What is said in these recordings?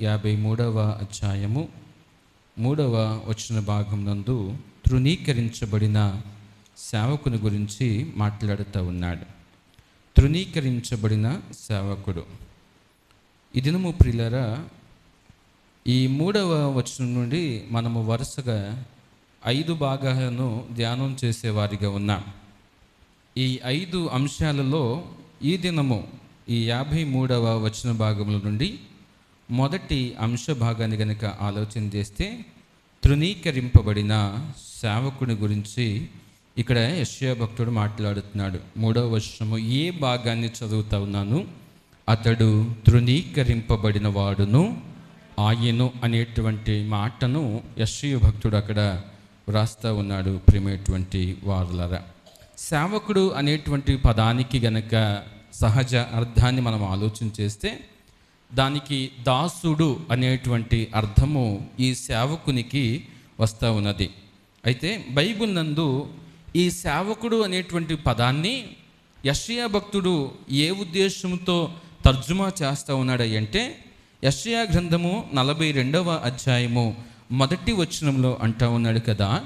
యాభై మూడవ అధ్యాయము మూడవ వచ్చిన భాగం నందు తృణీకరించబడిన సేవకుని గురించి మాట్లాడుతూ ఉన్నాడు. తృణీకరించబడిన సేవకుడు. ఈ దినము ప్రిలరా ఈ మూడవ వచనం నుండి మనము వరుసగా ఐదు భాగాలను ధ్యానం చేసేవారిగా ఉన్నాం. ఈ ఐదు అంశాలలో ఈ దినము ఈ యాభై మూడవ వచన భాగముల నుండి మొదటి అంశ భాగాన్ని గనుక ఆలోచన చేస్తే తృణీకరింపబడిన సేవకుని గురించి ఇక్కడ యశ్యా భక్తుడు మాట్లాడుతున్నాడు. మూడవ వర్షము ఏ భాగాన్ని చదువుతా ఉన్నాను? అతడు తృణీకరింపబడిన వాడును ఆయను అనేటువంటి మాటను యశ్య భక్తుడు అక్కడ వ్రాస్తూ ఉన్నాడు ప్రేమేటువంటి వారులరా. సేవకుడు అనేటువంటి పదానికి గనక సహజ అర్థాన్ని మనం ఆలోచన చేస్తే దానికి దాసుడు అనేటువంటి అర్థము ఈ సేవకునికి వస్తూ ఉన్నది. అయితే బైబిల్ నందు ఈ సేవకుడు అనేటువంటి పదాన్ని యషయా భక్తుడు ఏ ఉద్దేశంతో తర్జుమా చేస్తూ ఉన్నాడు అంటే యషయా గ్రంథము నలభై రెండవ అధ్యాయము మొదటి వచనంలో అంటూ ఉన్నాడు కదా.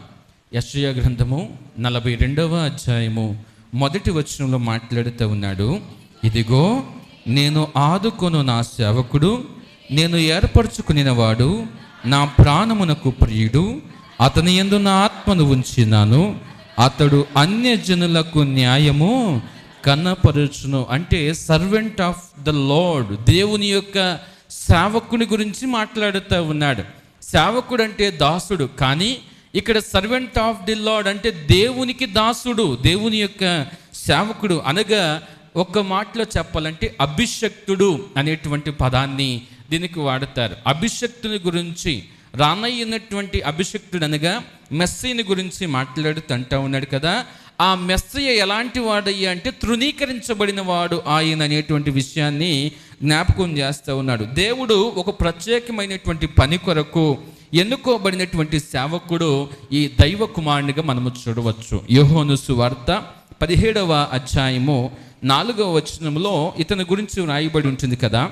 యషయా గ్రంథము నలభై రెండవ అధ్యాయము మొదటి వచనంలో మాట్లాడుతూ ఉన్నాడు. ఇదిగో నేను ఆదుకొను నా సేవకుడు నేను ఏర్పరచుకునేవాడు నా ప్రాణమునకు ప్రియుడు అతని ఎందు నా ఆత్మను ఉంచినాను. అతడు అన్యజనులకు న్యాయము కనపరచును. అంటే సర్వెంట్ ఆఫ్ ద లార్డ్ దేవుని యొక్క సేవకుని గురించి మాట్లాడుతూ ఉన్నాడు. సేవకుడు అంటే దాసుడు కానీ ఇక్కడ సర్వెంట్ ఆఫ్ ది లార్డ్ అంటే దేవునికి దాసుడు దేవుని యొక్క సేవకుడు అనగా ఒక మాటలో చెప్పాలంటే అభిషక్తుడు అనేటువంటి పదాన్ని దీనికి వాడతారు. అభిషక్తుని గురించి రానయ్యనటువంటి అభిషక్తుడు అనగా మెస్సీని గురించి మాట్లాడుతూ ఉన్నాడు కదా. ఆ మెస్సయ్య ఎలాంటి వాడయ్యా అంటే తృణీకరించబడిన వాడు ఆయన అనేటువంటి విషయాన్ని జ్ఞాపకం చేస్తూ ఉన్నాడు. దేవుడు ఒక ప్రత్యేకమైనటువంటి పని కొరకు ఎన్నుకోబడినటువంటి సేవకుడు ఈ దైవ కుమారునిగా మనము చూడవచ్చు. యోహోను సువార్త పదిహేడవ అధ్యాయము నాలుగవ వచనంలో ఇతని గురించి రాయబడి ఉంటుంది కదా.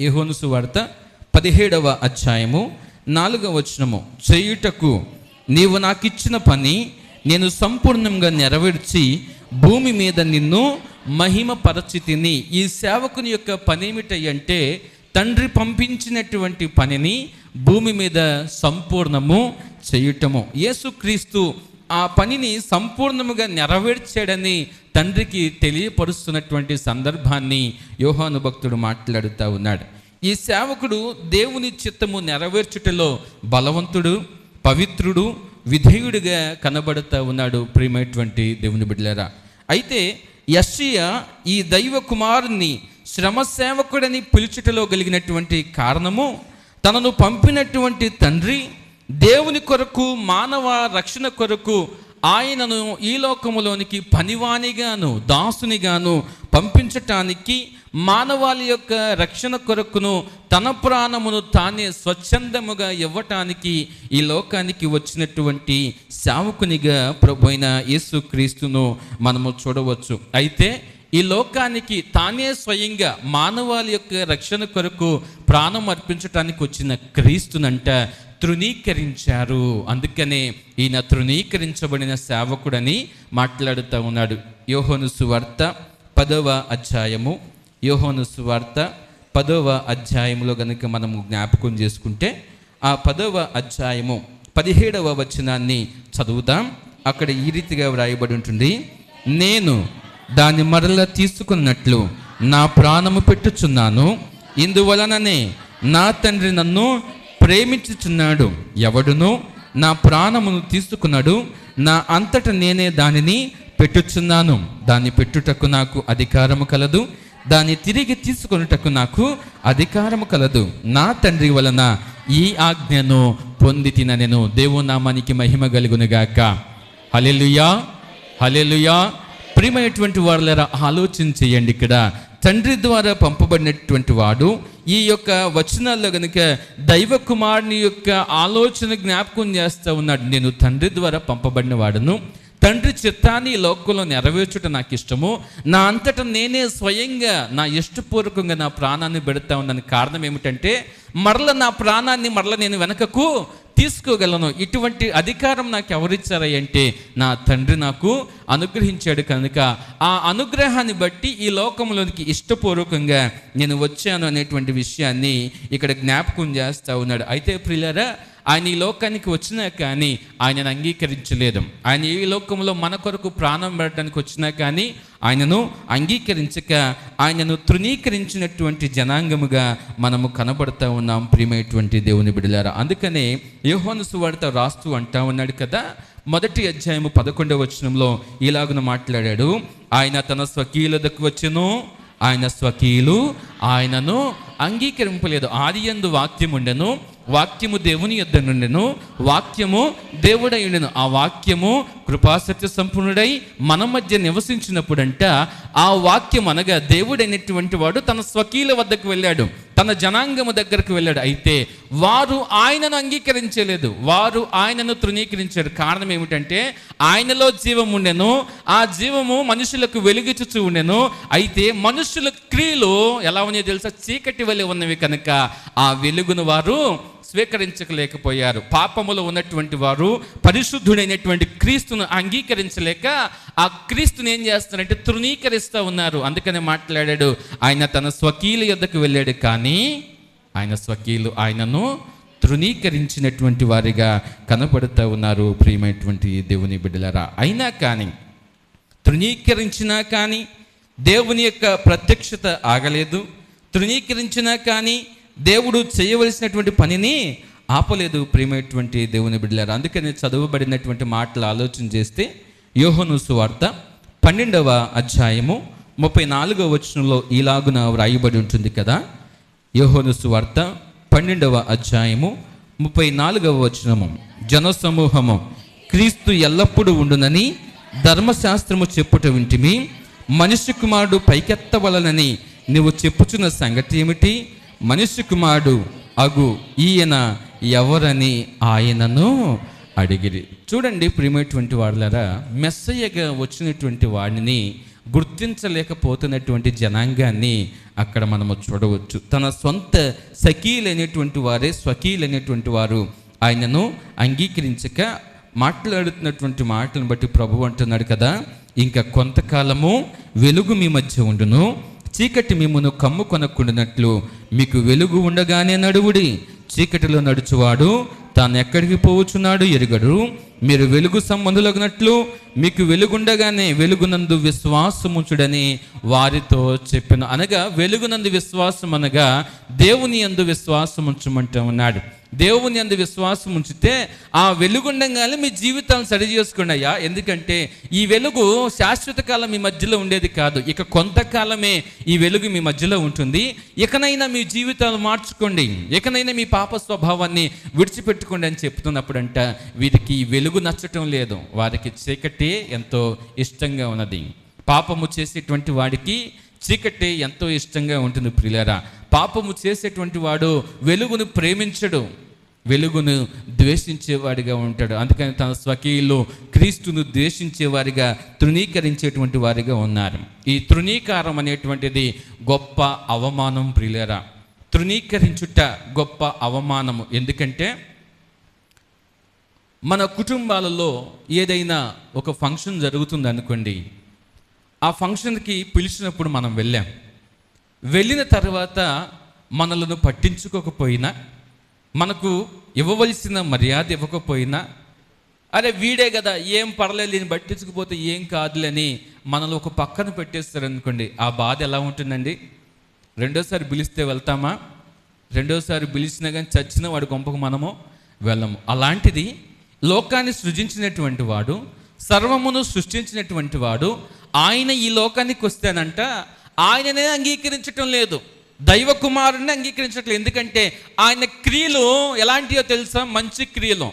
యహోను సువార్త పదిహేడవ అధ్యాయము నాలుగవ వచనము. చేయుటకు నీవు నాకు ఇచ్చిన పని నేను సంపూర్ణంగా నెరవేర్చి భూమి మీద నిన్ను మహిమ పరిస్థితిని ఈ సేవకుని యొక్క పని ఏమిటంటే తండ్రి పంపించినటువంటి పనిని భూమి మీద సంపూర్ణము చేయుటము. యేసుక్రీస్తు ఆ పనిని సంపూర్ణముగా నెరవేర్చాడని తండ్రికి తెలియపరుస్తున్నటువంటి సందర్భాన్ని యోహాను భక్తుడు మాట్లాడుతూ ఉన్నాడు. ఈ సేవకుడు దేవుని చిత్తము నెరవేర్చుటలో బలవంతుడు పవిత్రుడు విధేయుడిగా కనబడుతూ ఉన్నాడు ప్రియమైనటువంటి దేవుని బిడ్డలారా. అయితే యశ్య ఈ దైవ కుమారుని శ్రమసేవకుడని పిలుచుటలో కలిగినటువంటి కారణము తనను పంపినటువంటి తండ్రి దేవుని కొరకు మానవ రక్షణ కొరకు ఆయనను ఈ లోకములోనికి పనివానిగాను దాసునిగాను పంపించటానికి మానవాళి యొక్క రక్షణ కొరకును తన ప్రాణమును తానే స్వచ్ఛందముగా ఇవ్వటానికి ఈ లోకానికి వచ్చినటువంటి సేవకునిగా ప్రభు అయిన యేసుక్రీస్తును మనము చూడవచ్చు. అయితే ఈ లోకానికి తానే స్వయంగా మానవాళి యొక్క రక్షణ కొరకు ప్రాణం అర్పించటానికి వచ్చిన క్రీస్తునంట తృణీకరించారు. అందుకనే ఈయన తృణీకరించబడిన సేవకుడని మాట్లాడుతూ ఉన్నాడు. యోహోను సువార్త పదవ అధ్యాయము. యోహోను సువార్త పదవ అధ్యాయములో కనుక మనము జ్ఞాపకం చేసుకుంటే ఆ పదవ అధ్యాయము పదిహేడవ వచనాన్ని చదువుతాం అక్కడ ఈ రీతిగా వ్రాయబడి ఉంటుంది. నేను దాన్ని మరల తీసుకున్నట్లు నా ప్రాణము పెట్టుచున్నాను. ఇందువలననే నా తండ్రి నన్ను ప్రేమించుచున్నాడు ఎవడును నా ప్రాణమును తీసుకున్నాడు నా అంతట నేనే దానిని పెట్టుచున్నాను. దాన్ని పెట్టుటకు నాకు అధికారము కలదు దాన్ని తిరిగి తీసుకొనుటకు నాకు అధికారము కలదు. నా తండ్రి వలన ఈ ఆజ్ఞను పొంది తిననెను దేవునామానికి మహిమ కలుగునుగాక హలెలుయా హలెలుయా ప్రియమైనటువంటి వాళ్ళ ఆలోచన చేయండి ఇక్కడ. తండ్రి ద్వారా పంపబడినటువంటి వాడు ఈ యొక్క వచనాల్లో కనుక దైవ కుమారుని యొక్క ఆలోచన జ్ఞాపకం చేస్తూ ఉన్నాడు. నేను తండ్రి ద్వారా పంపబడిన వాడును. తండ్రి చిత్తాన్ని ఈ లోకంలో నెరవేర్చుట నాకు ఇష్టము. నా అంతటా నేనే స్వయంగా నా ఇష్టపూర్వకంగా నా ప్రాణాన్ని పెడతా ఉన్నాను. కారణం ఏమిటంటే మరల నా ప్రాణాన్ని మరల నేను వెనకకు తీసుకోగలను. ఇటువంటి అధికారం నాకు ఎవరిచ్చారా అంటే నా తండ్రి నాకు అనుగ్రహించాడు కనుక ఆ అనుగ్రహాన్ని బట్టి ఈ లోకంలోనికి ఇష్టపూర్వకంగా నేను వచ్చాను అనేటువంటి విషయాన్ని ఇక్కడ జ్ఞాపకం చేస్తూ ఉన్నాడు. అయితే ప్రియులరా ఆయన ఈ లోకానికి వచ్చినా కానీ ఆయనను అంగీకరించలేదు. ఆయన ఈ లోకంలో మన కొరకు ప్రాణం పెట్టడానికి వచ్చినా కానీ ఆయనను అంగీకరించక ఆయనను తృణీకరించినటువంటి జనాంగముగా మనము కనబడతా ఉన్నాం ప్రియమైనటువంటి దేవుని బిడలారా అందుకనే యోహోను సువార్త రాస్తూ అంటా ఉన్నాడు కదా. మొదటి అధ్యాయము పదకొండవ వచనంలో ఇలాగున మాట్లాడాడు. ఆయన తన స్వకీయులదకు వచ్చును ఆయన స్వకీయులు ఆయనను అంగీకరింపలేదు. ఆది ఎందు వాక్యం ఉండెను వాక్యము దేవుని యొద్ద నుండెను వాక్యము దేవుడై ఉండెను ఆ వాక్యము కృపాసత్య సంపూర్ణుడై మన మధ్య నివసించినప్పుడంట ఆ వాక్యం అనగా దేవుడైనటువంటి వాడు తన స్వకీల వద్దకు వెళ్ళాడు తన జనాంగము దగ్గరకు వెళ్ళాడు. అయితే వారు ఆయనను అంగీకరించలేదు వారు ఆయనను తృణీకరించారు. కారణం ఏమిటంటే ఆయనలో జీవం ఉండెను ఆ జీవము మనుషులకు వెలుగుచుచు ఉండెను. అయితే మనుషుల క్రియలు ఎలా ఉన్నాయో తెలుసా? చీకటి వలె ఉన్నవి కనుక ఆ వెలుగును వారు స్వీకరించలేకపోయారు. పాపములో ఉన్నటువంటి వారు పరిశుద్ధుడైనటువంటి క్రీస్తును అంగీకరించలేక ఆ క్రీస్తుని ఏం చేస్తారంటే తృణీకరిస్తూ ఉన్నారు. అందుకనే మాట్లాడాడు ఆయన తన స్వకీల యొద్దకు వెళ్ళాడు కానీ ఆయన స్వకీలు ఆయనను తృణీకరించినటువంటి వారిగా కనపడుతూ ఉన్నారు ప్రియమైనటువంటి దేవుని బిడ్డలారా. అయినా కానీ తృణీకరించినా కానీ దేవుని యొక్క ప్రత్యక్షత ఆగలేదు. తృణీకరించినా కానీ దేవుడు చేయవలసినటువంటి పనిని ఆపలేదు ప్రియమైనటువంటి దేవుని బిడ్డలారు. అందుకని చదువబడినటువంటి మాటలు ఆలోచన చేస్తే యోహను సువార్త పన్నెండవ అధ్యాయము ముప్పై నాలుగవ వచనంలో ఈలాగున వ్రాయబడి ఉంటుంది కదా. యోహోను సువార్త పన్నెండవ అధ్యాయము ముప్పై నాలుగవ వచనము. జనసమూహము క్రీస్తు ఎల్లప్పుడూ ఉండునని ధర్మశాస్త్రము చెప్పుట వింటిమి. మనిషి కుమారుడు పైకెత్తవలనని నువ్వు చెప్పుచున్న సంగతి ఏమిటి? మనిషి కుమారుడు అగు ఈయన ఎవరని ఆయనను అడిగిరి. చూడండి ప్రియమైనటువంటి వాడులరా మెస్సయ్యగా వచ్చినటువంటి వాడిని గుర్తించలేకపోతున్నటువంటి జనాంగాన్ని అక్కడ మనము చూడవచ్చు. తన సొంత సఖీలైనటువంటి వారే స్వకీలైనటువంటి వారు ఆయనను అంగీకరించక మాట్లాడుతున్నటువంటి మాటలను బట్టి ప్రభు అంటున్నాడు కదా ఇంకా కొంతకాలము వెలుగు మీ మధ్య ఉండును చీకటి మిమ్మును కమ్ము కొనకుండానట్లు మీకు వెలుగు ఉండగానే నడువుడి. చీకటిలో నడుచువాడు తాను ఎక్కడికి పోవచ్చున్నాడు ఎరుగడు. మీరు వెలుగు సంబంధులగినట్లు మీకు వెలుగుండగానే వెలుగునందు విశ్వాసముంచుడని వారితో చెప్పిన. అనగా వెలుగునందు విశ్వాసం అనగా దేవుని అందు విశ్వాసం ఉంచమంటూ ఉన్నాడు. దేవుని అందు విశ్వాసం ఉంచితే ఆ వెలుగుండగానే మీ జీవితాలను సరి చేసుకోండి అయ్యా ఎందుకంటే ఈ వెలుగు శాశ్వత కాలం మీ మధ్యలో ఉండేది కాదు. ఇక కొంతకాలమే ఈ వెలుగు మీ మధ్యలో ఉంటుంది. ఇకనైనా మీ జీవితాలు మార్చుకోండి. ఇకనైనా మీ పాప స్వభావాన్ని విడిచిపెట్టుకోండి అని చెప్తున్నప్పుడంట వీరికి వెలుగు నచ్చటం లేదు. వారికి చీకటి ఎంతో ఇష్టంగా ఉన్నది. పాపము చేసేటువంటి వాడికి చీకటి ఎంతో ఇష్టంగా ఉంటుంది ప్రియులారా. పాపము చేసేటువంటి వాడు వెలుగును ప్రేమించడు. వెలుగును ద్వేషించేవాడిగా ఉంటాడు. అందుకని తన స్వకీయులు క్రీస్తును ద్వేషించేవారిగా తృణీకరించేటువంటి వారిగా ఉన్నారు. ఈ తృణీకారం అనేటువంటిది గొప్ప అవమానం ప్రియులరా. తృణీకరించుట గొప్ప అవమానము. ఎందుకంటే మన కుటుంబాలలో ఏదైనా ఒక ఫంక్షన్ జరుగుతుంది అనుకోండి ఆ ఫంక్షన్కి పిలిచినప్పుడు మనం వెళ్ళాం. వెళ్ళిన తర్వాత మనలను పట్టించుకోకపోయినా మనకు ఇవ్వవలసిన మర్యాద ఇవ్వకపోయినా అరే వీడే కదా ఏం పర్లేదు దీన్ని పట్టించుకుపోతే ఏం కాదులని మనల్ని ఒక పక్కన పెట్టేస్తారు అనుకోండి ఆ బాధ ఎలా ఉంటుందండి? రెండోసారి పిలిస్తే వెళ్తామా? రెండోసారి పిలిచినా కానీ చచ్చిన వాడి గొంపకు మనము వెళ్ళము. అలాంటిది లోకాన్ని సృజించినటువంటి వాడు సర్వమును సృష్టించినటువంటి వాడు ఆయన ఈ లోకానికి వస్తేనంట ఆయననే అంగీకరించటం లేదు. దైవ కుమారుని అంగీకరించట్లేదు. ఎందుకంటే ఆయన క్రియలు ఎలాంటియో తెలుసా? మంచి క్రియలు.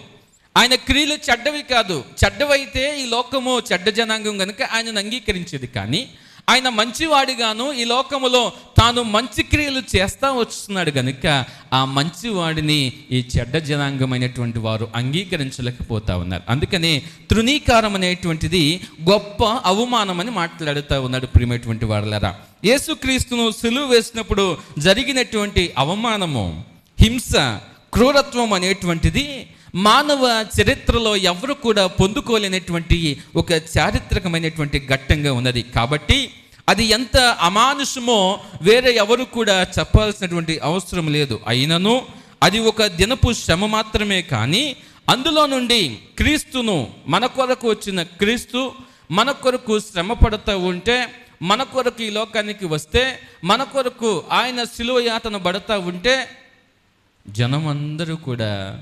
ఆయన క్రియలు చెడ్డవి కాదు. చెడ్డవైతే ఈ లోకము చెడ్డ జనాంగం కనుక ఆయనను అంగీకరించేది కానీ ఆయన మంచివాడిగాను ఈ లోకములో తాను మంచి క్రియలు చేస్తా వస్తున్నాడు కనుక ఆ మంచివాడిని ఈ చెడ్డ జనాంగమైనటువంటి వారు అంగీకరించలేకపోతా ఉన్నారు. అందుకని తృణీకారం అనేటువంటిది గొప్ప అవమానం అని మాట్లాడుతూ ఉన్నాడు ప్రియమైనటువంటి వాడలరా యేసుక్రీస్తును సులువు వేసినప్పుడు జరిగినటువంటి అవమానము హింస క్రూరత్వం అనేటువంటిది మానవ చరిత్రలో ఎవరు కూడా పొందుకోలేనటువంటి ఒక చారిత్రకమైనటువంటి ఘట్టంగా ఉన్నది. కాబట్టి అది ఎంత అమానుషమో వేరే ఎవరు కూడా చెప్పాల్సినటువంటి అవసరం లేదు. అయినను అది ఒక దినపు శ్రమ మాత్రమే కానీ అందులో నుండి క్రీస్తును మన కొరకు వచ్చిన క్రీస్తు మన కొరకు శ్రమ పడుతూ ఉంటే మన కొరకు ఈ లోకానికి వస్తే మన కొరకు ఆయన శిలువ యాతన పడుతూ ఉంటే జనమందరూ కూడా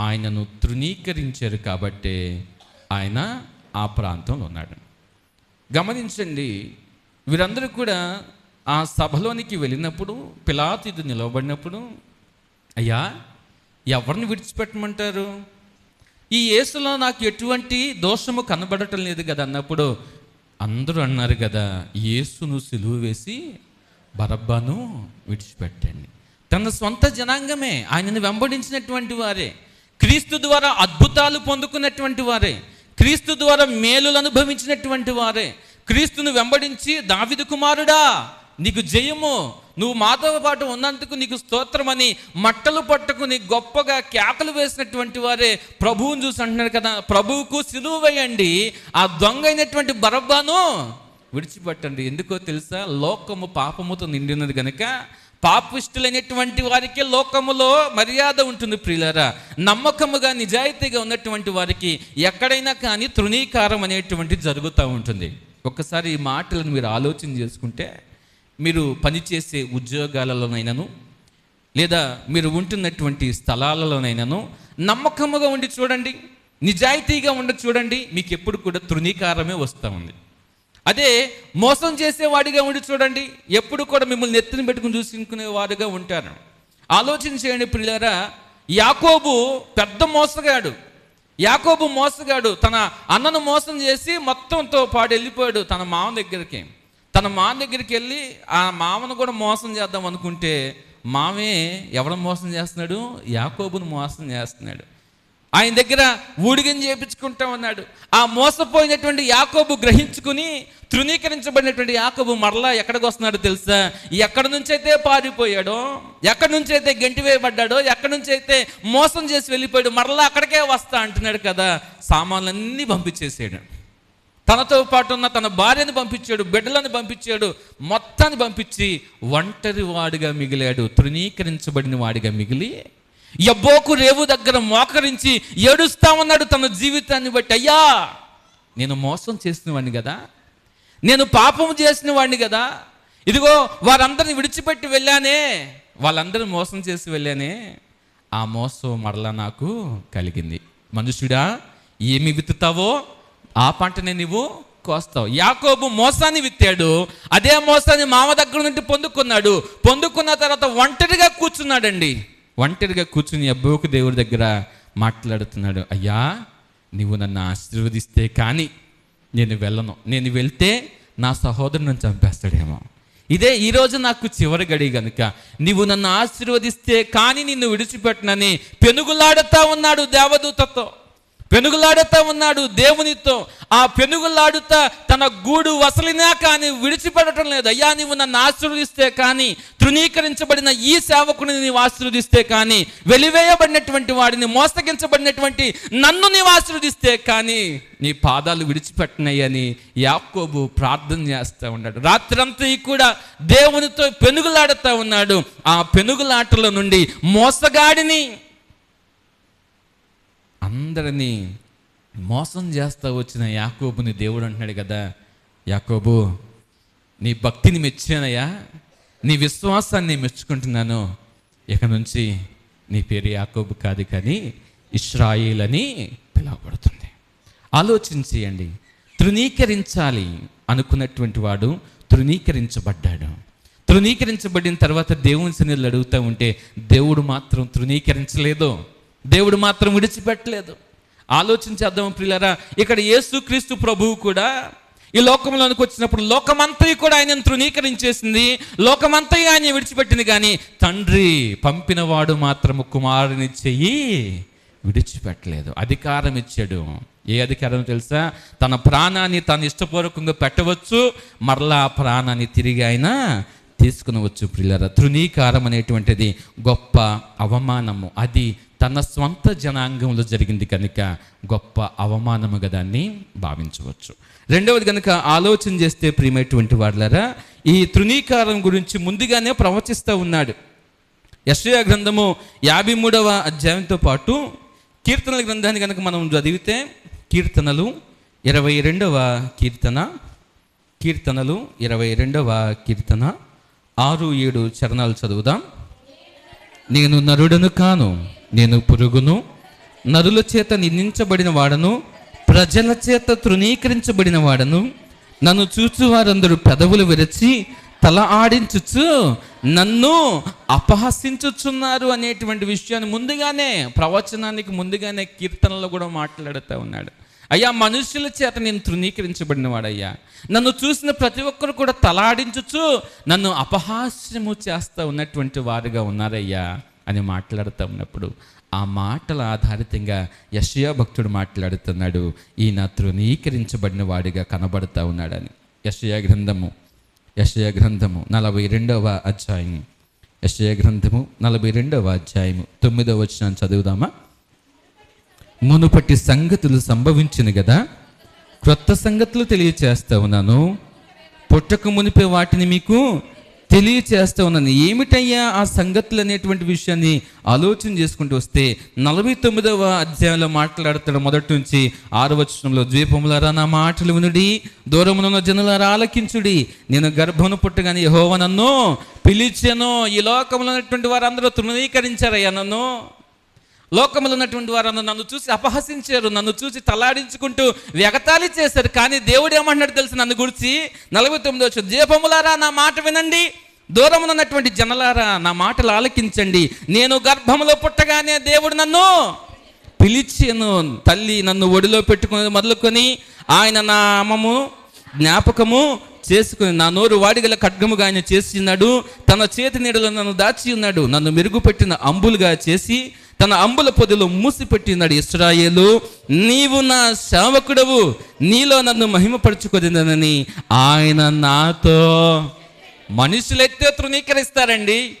ఆయనను తృణీకరించారు కాబట్టే ఆయన ఆ ప్రాంతంలో ఉన్నాడు. గమనించండి వీరందరూ కూడా ఆ సభలోనికి వెళ్ళినప్పుడు పిలాతు ఇది నిలవబడినప్పుడు అయ్యా ఎవరిని విడిచిపెట్టమంటారు? ఈ యేసులో నాకు ఎటువంటి దోషము కనబడటం లేదు కదా అన్నప్పుడు అందరూ అన్నారు కదా యేసును సిలువ వేసి బరబ్బాను విడిచిపెట్టండి. తన సొంత జనాంగమే ఆయనను వెంబడించినటువంటి వారే. క్రీస్తు ద్వారా అద్భుతాలు పొందుకున్నటువంటి వారే క్రీస్తు ద్వారా మేలులు అనుభవించినటువంటి వారే క్రీస్తును వెంబడించి దావిదు కుమారుడా నీకు జయము నువ్వు మాతో పాటు ఉన్నందుకు నీకు స్తోత్రమని మట్టలు పట్టుకుని గొప్పగా కేకలు వేసినటువంటి వారే ప్రభువుని చూసి అంటున్నారు కదా ప్రభువుకు సిలువ వేయండి ఆ దొంగ అయినటువంటి బరబ్బాను విడిచిపెట్టండి. ఎందుకో తెలుసా లోకము పాపముతో నిండినది కనుక పాపిష్టులైనటువంటి వారికి లోకములో మర్యాద ఉంటుంది ప్రియులరా. నమ్మకముగా నిజాయితీగా ఉన్నటువంటి వారికి ఎక్కడైనా కానీ తృణీకారం అనేటువంటిది జరుగుతూ ఉంటుంది. ఒక్కసారి ఈ మాటలను మీరు ఆలోచన చేసుకుంటే మీరు పనిచేసే ఉద్యోగాలలోనైనాను లేదా మీరు ఉంటున్నటువంటి స్థలాలలోనైనాను నమ్మకముగా ఉండి చూడండి నిజాయితీగా ఉండి చూడండి మీకు ఎప్పుడు కూడా తృణీకారమే వస్తూ ఉంది. అదే మోసం చేసేవాడిగా ఉండి చూడండి ఎప్పుడు కూడా మిమ్మల్ని ఎత్తుని పెట్టుకుని చూసుకునే వారుగా ఉంటారు. ఆలోచన చేయండి పిల్లరా యాకోబు పెద్ద మోసగాడు. యాకోబు మోసగాడు తన అన్నను మోసం చేసి మొత్తంతో పాడు వెళ్ళిపోయాడు తన మామ దగ్గరికి. తన మామ దగ్గరికి వెళ్ళి ఆ మామను కూడా మోసం చేద్దాం అనుకుంటే మామే ఎవరు మోసం చేస్తున్నాడు? యాకోబును మోసం చేస్తున్నాడు. ఆయన దగ్గర ఊడిగని చేయించుకుంటా ఉన్నాడు. ఆ మోసపోయినటువంటి యాకోబు గ్రహించుకుని తృణీకరించబడినటువంటి యాకోబు మరలా ఎక్కడికి వస్తున్నాడో తెలుసా? ఎక్కడి నుంచి అయితే పారిపోయాడో ఎక్కడి నుంచి అయితే గంటి వేయబడ్డాడో ఎక్కడి నుంచి అయితే మోసం చేసి వెళ్ళిపోయాడు మరలా అక్కడికే వస్తా అంటున్నాడు కదా. సామాన్లన్నీ పంపించేసాడు తనతో పాటు ఉన్న తన భార్యను పంపించాడు బిడ్డలను పంపించాడు మొత్తాన్ని పంపించి ఒంటరి వాడిగా మిగిలాడు తృణీకరించబడిన వాడిగా మిగిలి ఎబ్బోకు రేవు దగ్గర మోకరించి ఏడుస్తా ఉన్నాడు తన జీవితాన్ని బట్టి. అయ్యా నేను మోసం చేసిన వాడిని కదా. నేను పాపం చేసిన వాడిని కదా. ఇదిగో వారందరిని విడిచిపెట్టి వెళ్ళానే. వాళ్ళందరిని మోసం చేసి వెళ్ళానే. ఆ మోసం మరలా నాకు కలిగింది. మనుషుడా ఏమి విత్తుతావో? ఆ పంటనే నువ్వు కోస్తావు. యాకోబు మోసాన్ని విత్తాడు. అదే మోసాన్ని మామ దగ్గర నుండి పొందుకున్నాడు. పొందుకున్న తర్వాత ఒంటరిగా కూర్చున్నాడండి. ఒంటరిగా కూర్చుని అబ్బోకు దేవుడి దగ్గర మాట్లాడుతున్నాడు అయ్యా నువ్వు నన్ను ఆశీర్వదిస్తే కానీ నేను వెళ్ళను. నేను వెళ్తే నా సహోదరుని చంపేస్తాడేమో. ఇదే ఈరోజు నాకు చివరి గడి గనుక. నీవు నన్ను ఆశీర్వదిస్తే కానీ నిన్ను విడిచిపెట్టనని పెనుగులాడుతా ఉన్నాడు దేవదూతతో. పెనుగులాడుతా ఉన్నాడు దేవునితో. ఆ పెనుగులాడుతా తన గూడు వసలినా కానీ విడిచిపెట్టడం లేదు. అయ్యా నీవు నన్ను ఆశీర్వదిస్తే కానీ తృణీకరించబడిన ఈ సేవకుని నీవు ఆశీర్వదిస్తే కానీ వెలివేయబడినటువంటి వాడిని మోసగించబడినటువంటి నన్ను నీవు ఆశీర్వదిస్తే కానీ నీ పాదాలు విడిచిపెట్టినాయని యాకోబు ప్రార్థన చేస్తూ ఉన్నాడు. రాత్రంతా కూడా దేవునితో పెనుగులాడుతూ ఉన్నాడు. ఆ పెనుగులాటల నుండి మోసగాడిని అందరినీ మోసం చేస్తా వచ్చిన యాకోబుని దేవుడు అంటున్నాడు కదా యాకోబు నీ భక్తిని మెచ్చానయ్యా. నీ విశ్వాసాన్ని మెచ్చుకుంటున్నాను. ఇక నుంచి నీ పేరు యాకోబు కాదు కానీ ఇస్రాయిల్ అని పిలువబడుతుంది. ఆలోచించేయండి తృణీకరించాలి అనుకున్నటువంటి వాడు తృణీకరించబడ్డాడు. తృణీకరించబడిన తర్వాత దేవుని సన్నిధిలో అడుగుతూ ఉంటే దేవుడు మాత్రం తృణీకరించలేదు. దేవుడు మాత్రం విడిచిపెట్టలేదు. ఆలోచించేద్దాం ప్రియులరా ఇక్కడ యేసుక్రీస్తు ప్రభువు కూడా ఈ లోకంలోనికి వచ్చినప్పుడు లోకమంతయి కూడా ఆయన తృణీకరించేసింది. లోకమంతయు ఆయన విడిచిపెట్టింది కానీ తండ్రి పంపినవాడు మాత్రము కుమారుని చెయ్యి విడిచిపెట్టలేదు. అధికారం ఇచ్చాడు. ఏ అధికారం తెలుసా? తన ప్రాణాన్ని తను ఇష్టపూర్వకంగా పెట్టవచ్చు. మరలా ఆ ప్రాణాన్ని తిరిగి ఆయన తీసుకునవచ్చు ప్రిల్లర తృణీకారం అనేటువంటిది గొప్ప అవమానము. అది తన స్వంత జనాంగంలో జరిగింది కనుక గొప్ప అవమానముగా దాన్ని భావించవచ్చు. రెండవది కనుక ఆలోచన చేస్తే ప్రియమైనటువంటి వాళ్ళరా ఈ తృణీకారం గురించి ముందుగానే ప్రవచిస్తూ ఉన్నాడు. యశ్యా గ్రంథము యాభై మూడవ అధ్యాయంతో పాటు కీర్తనల గ్రంథాన్ని కనుక మనం చదివితే కీర్తనలు ఇరవై రెండవ కీర్తన కీర్తనలు ఇరవై రెండవ కీర్తన ఆరు ఏడు చరణాలు చదువుదాం. నేను నరుడను కాను నేను పురుగును నరుల చేత నిందించబడిన వాడను ప్రజల చేత తృణీకరించబడిన వాడను. నన్ను చూచువారందరూ పెదవులు విరచి తల ఆడించుచు నన్ను అపహసించుచున్నారు అనేటువంటి విషయాన్ని ముందుగానే ప్రవచనానికి ముందుగానే కీర్తనలో కూడా మాట్లాడుతూ ఉన్నాడు. అయ్యా మనుషుల చేత నేను తృణీకరించబడిన వాడయ్యా. నన్ను చూసిన ప్రతి ఒక్కరు కూడా తలాడించుచు నన్ను అపహాస్యము చేస్తూ ఉన్నటువంటి వారుగా ఉన్నారయ్యా. అని మాట్లాడుతూ ఉన్నప్పుడు ఆ మాటల ఆధారితంగా యశయా భక్తుడు మాట్లాడుతున్నాడు ఈయన తృణీకరించబడిన వాడిగా కనబడుతూ ఉన్నాడని. యశయా గ్రంథము యశయ గ్రంథము నలభై రెండవ అధ్యాయం యషయ గ్రంథము నలభై రెండవ అధ్యాయము. తొమ్మిదవ వచ్చిన చదువుదామా? మునుపటి సంగతులు సంభవించిన కదా క్రొత్త సంగతులు తెలియచేస్తా ఉన్నాను. పుట్టక మునిపే వాటిని మీకు తెలియచేస్తూ ఉన్నాను ఏమిటయ్యా ఆ సంగతులు అనేటువంటి విషయాన్ని ఆలోచన చేసుకుంటూ వస్తే నలభై తొమ్మిదవ అధ్యాయంలో మాట్లాడుతాడు మొదటి నుంచి ఆరు వచనంలో. ద్వీపములారా నా మాటలు వినుడి దూరమునున్న జనులారా ఆలకించుడి. నేను గర్భమును పుట్టగానే యహోవ నన్ను పిలిచాను. ఈ లోకంలో ఉన్నటువంటి వారందరూ తృణీకరించారయ్యా నన్ను. లోకములో ఉన్నటువంటి వారు నన్ను చూసి అపహసించారు నన్ను చూసి తలాడించుకుంటూ ఎగతాళి చేశారు. కానీ దేవుడు ఏమంటున్నాడు తెలుసు నన్ను గురించి? నలభై తొమ్మిది వచ్చి దీపములారా నా మాట వినండి. దూరమున ఉన్నటువంటి జనలారా నా మాటలు ఆలకించండి. నేను గర్భంలో పుట్టగానే దేవుడు నన్ను పిలిచాను. తల్లి నన్ను ఒడిలో పెట్టుకుని మొదలుకొని ఆయన నా అమ్మము జ్ఞాపకము చేసుకుని నా నోరు వాడిగల ఖడ్గముగా ఆయన చేసి ఉన్నాడు. తన చేతి నీడలో నన్ను దాచి ఉన్నాడు. నన్ను మెరుగుపెట్టిన అంబులుగా చేసి తన అంబుల పొదిలో మూసిపెట్టినాడు ఇస్రాయేలు. నీవు నా శావకుడవు నీలో నన్ను మహిమపరచుకొదినని ఆయన నాతో మనుషులైతే తృణీకరిస్తారండి.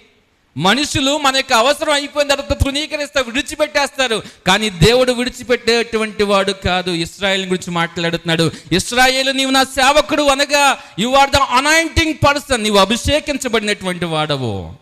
మనుషులు మన యొక్క అవసరం అయిపోయిన తర్వాత తృణీకరిస్తారు విడిచిపెట్టేస్తారు. కానీ దేవుడు విడిచిపెట్టేటువంటి వాడు కాదు. ఇస్రాయేల్ గురించి మాట్లాడుతున్నాడు. ఇస్రాయేల్ నీవు నా సేవకుడు అనగా you are the anointing person నీవు అభిషేకించబడినటువంటి వాడవు.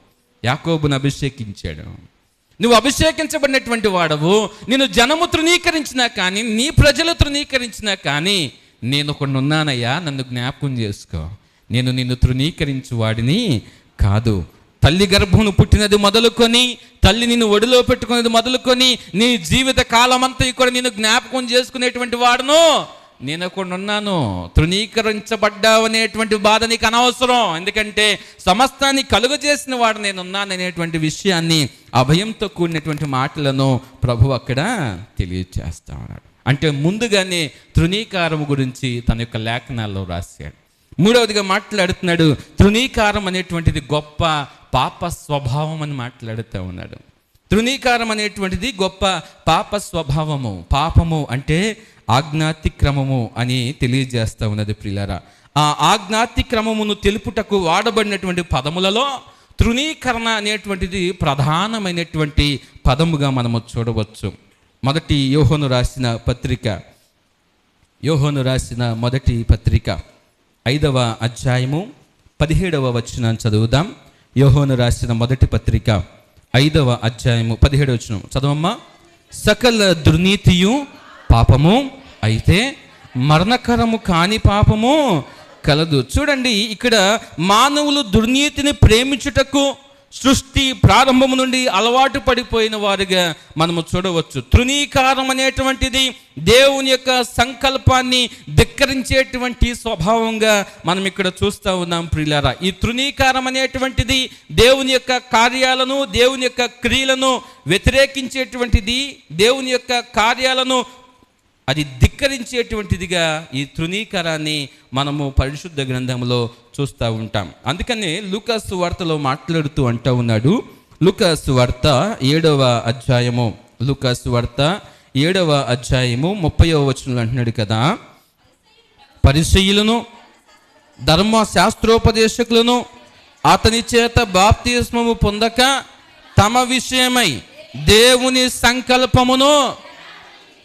యాకోబును అభిషేకించాడు. నువ్వు అభిషేకించబడినటువంటి వాడవు. నేను జనము తృణీకరించినా కానీ నీ ప్రజలు తృణీకరించినా కానీ నేను కొన్ని ఉన్నానయ్యా నన్ను జ్ఞాపకం చేసుకో. నేను నిన్ను తృణీకరించు వాడిని కాదు. తల్లి గర్భమును పుట్టినది మొదలుకొని తల్లి నిన్ను ఒడిలో పెట్టుకున్నది మొదలుకొని నీ జీవిత కాలమంతా కూడా నేను జ్ఞాపకం చేసుకునేటువంటి వాడును. నేను కూడా ఉన్నాను. తృణీకరించబడ్డావు అనేటువంటి బాధ నీకు అనవసరం. ఎందుకంటే సమస్తాన్ని కలుగజేసిన వాడు నేను ఉన్నాను విషయాన్ని అభయంతో కూడినటువంటి మాటలను ప్రభు అక్కడ తెలియచేస్తా ఉన్నాడు. అంటే ముందుగానే తృణీకారం గురించి తన యొక్క లేఖనాల్లో రాశాడు. మూడవదిగా మాట్లాడుతున్నాడు తృణీకారం అనేటువంటిది గొప్ప పాప స్వభావం అని మాట్లాడుతూ ఉన్నాడు. తృణీకారం అనేటువంటిది గొప్ప పాప స్వభావము పాపము అంటే ఆజ్ఞాతిక్రమము అని తెలియజేస్తూ ఉన్నది ప్రిలరా ఆ ఆజ్ఞాతిక్రమమును తెలుపుటకు వాడబడినటువంటి పదములలో తృణీకరణ అనేటువంటిది ప్రధానమైనటువంటి పదముగా మనము చూడవచ్చు. మొదటి యోహోను రాసిన పత్రిక యోహోను రాసిన మొదటి పత్రిక. ఐదవ అధ్యాయము పదిహేడవ వచనం చదువుదాం. యోహోను రాసిన మొదటి పత్రిక ఐదవ అధ్యాయము పదిహేడవ వచనం. చదవమ్మా. సకల దుర్నీతియు పాపము అయితే మరణకరము కాని పాపము కలదు. చూడండి ఇక్కడ మానవులు దుర్నీతిని ప్రేమించుటకు సృష్టి ప్రారంభము నుండి అలవాటు పడిపోయిన వారుగా మనము చూడవచ్చు. తృణీకారం అనేటువంటిది దేవుని యొక్క సంకల్పాన్ని ధిక్కరించేటువంటి స్వభావంగా మనం ఇక్కడ చూస్తూ ఉన్నాం ప్రియులారా. ఈ తృణీకారం అనేటువంటిది దేవుని యొక్క కార్యాలను దేవుని యొక్క క్రియలను వ్యతిరేకించేటువంటిది దేవుని యొక్క కార్యాలను అది ధిక్కరించేటువంటిదిగా ఈ తృణీకరాన్ని మనము పరిశుద్ధ గ్రంథంలో చూస్తూ ఉంటాం. అందుకని లూకాసు వార్తలో మాట్లాడుతూ అంటూ ఉన్నాడు. లూకాసు వార్త ఏడవ అధ్యాయము. లూకాసు వార్త ఏడవ అధ్యాయము ముప్పై వచనంలో అంటున్నాడు కదా. పరిశీలను ధర్మ శాస్త్రోపదేశకులను అతని చేత బాప్తిస్మము పొందక తమ విషయమై దేవుని సంకల్పమును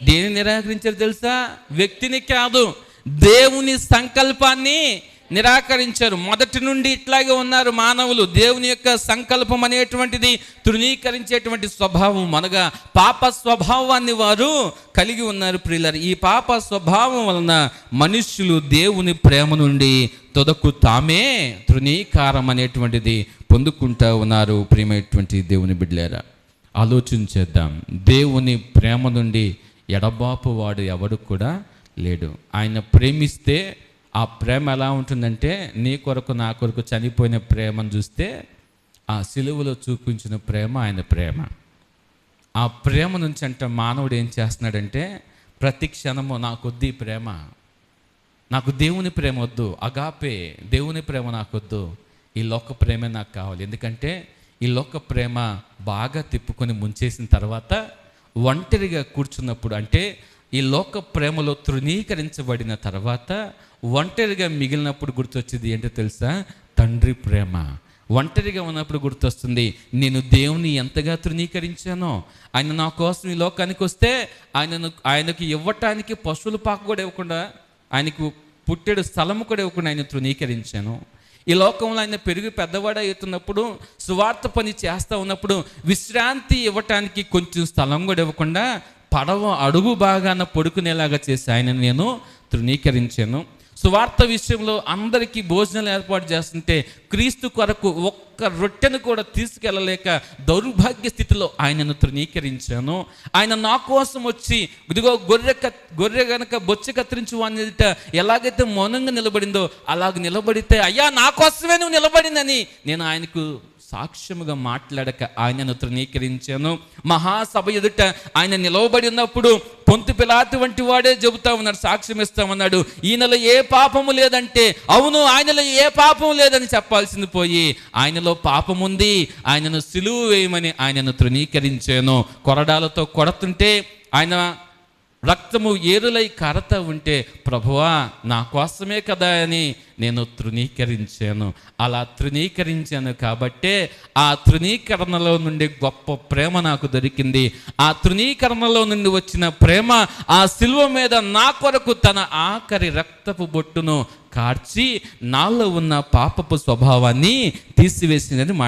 దేని నిరాకరించారు తెలుసా? వ్యక్తిని కాదు దేవుని సంకల్పాన్ని నిరాకరించారు. మొదటి నుండి ఇట్లాగే ఉన్నారు మానవులు. దేవుని యొక్క సంకల్పం అనేటువంటిది తృణీకరించేటువంటి స్వభావం అనగా పాప స్వభావాన్ని వారు కలిగి ఉన్నారు ప్రియులర్. ఈ పాప స్వభావం వలన మనుష్యులు దేవుని ప్రేమ నుండి తొదకు తామే తృణీకారం అనేటువంటిది పొందుకుంటూ ఉన్నారు ప్రియమైనటువంటి దేవుని బిడ్డలేరా. ఆలోచించేద్దాం దేవుని ప్రేమ నుండి ఎడబాపు వాడు ఎవడు కూడా లేడు. ఆయన ప్రేమిస్తే ఆ ప్రేమ ఎలా ఉంటుందంటే నీ కొరకు నా కొరకు చనిపోయిన ప్రేమను చూస్తే ఆ సిలువలో చూపించిన ప్రేమ ఆయన ప్రేమ. ఆ ప్రేమ నుంచి అంటే మానవుడు ఏం చేస్తున్నాడంటే ప్రతి క్షణము నాకొద్దు ఈ ప్రేమ. నాకు దేవుని ప్రేమ వద్దు అగాపే దేవుని ప్రేమ నాకొద్దు ఈ లోక ప్రేమే నాకు కావాలి. ఎందుకంటే ఈ లోక ప్రేమ బాగా తిప్పుకొని ముంచేసిన తర్వాత ఒంటరిగా కూర్చున్నప్పుడు అంటే ఈ లోక ప్రేమలో తృణీకరించబడిన తర్వాత ఒంటరిగా మిగిలినప్పుడు గుర్తొచ్చేది ఏంటో తెలుసా? తండ్రి ప్రేమ. ఒంటరిగా ఉన్నప్పుడు గుర్తొస్తుంది నేను దేవుని ఎంతగా తృణీకరించానో ఆయన నా కోసం ఈ లోకానికి వస్తే ఆయనను ఆయనకు ఇవ్వటానికి పశువుల పాక కూడా ఇవ్వకుండా ఆయనకు పుట్టెడు స్థలము కూడా ఇవ్వకుండా ఆయన తృణీకరించాను. ఈ లోకంలో ఆయన పెరిగి పెద్దవాడు అవుతున్నప్పుడు సువార్త పని చేస్తూ ఉన్నప్పుడు విశ్రాంతి ఇవ్వటానికి కొంచెం స్థలం కూడా ఇవ్వకుండా పడవ అడుగు బాగాన పడుకునేలాగా చేసి ఆయన నేను తృణీకరించాను. సువార్త విషయంలో అందరికీ భోజనాలు ఏర్పాటు చేస్తుంటే క్రీస్తు కొరకు ఒక్క రొట్టెను కూడా తీసుకెళ్ళలేక దౌర్భాగ్య స్థితిలో ఆయనను తృణీకరించాను. ఆయన నా కోసం వచ్చి ఇదిగో గొర్రె కత్ గొర్రె గనక బొచ్చ కత్తిరించి అనేట ఎలాగైతే మౌనంగా నిలబడిందో అలాగ నిలబడితే అయ్యా నా కోసమే నువ్వు నిలబడిందని నేను ఆయనకు సాక్ష్యముగా మాట్లాడక ఆయనను తృణీకరించాను. మహాసభ ఎదుట ఆయన నిలవబడి ఉన్నప్పుడు పొంతు పిలాతి వంటి వాడే చెబుతా ఉన్నాడు సాక్ష్యం ఇస్తామన్నాడు ఈయనలో ఏ పాపము లేదంటే అవును ఆయనలో ఏ పాపం లేదని చెప్పాల్సింది పోయి ఆయనలో పాపం ఉంది ఆయనను సిలువు వేయమని ఆయనను తృణీకరించాను. కొరడాలతో కొడుతుంటే ఆయన రక్తము ఏరులై కరత ఉంటే ప్రభువా నా కోసమే కదా అని నేను తృణీకరించాను. అలా తృణీకరించాను కాబట్టే ఆ తృణీకరణలో నుండి గొప్ప ప్రేమ నాకు దొరికింది. ఆ తృణీకరణలో నుండి వచ్చిన ప్రేమ ఆ శిల్వ మీద నా కొరకు తన ఆఖరి రక్తపు బొట్టును కార్చి నాలో ఉన్న పాపపు స్వభావాన్ని తీసివేసిందని మాట.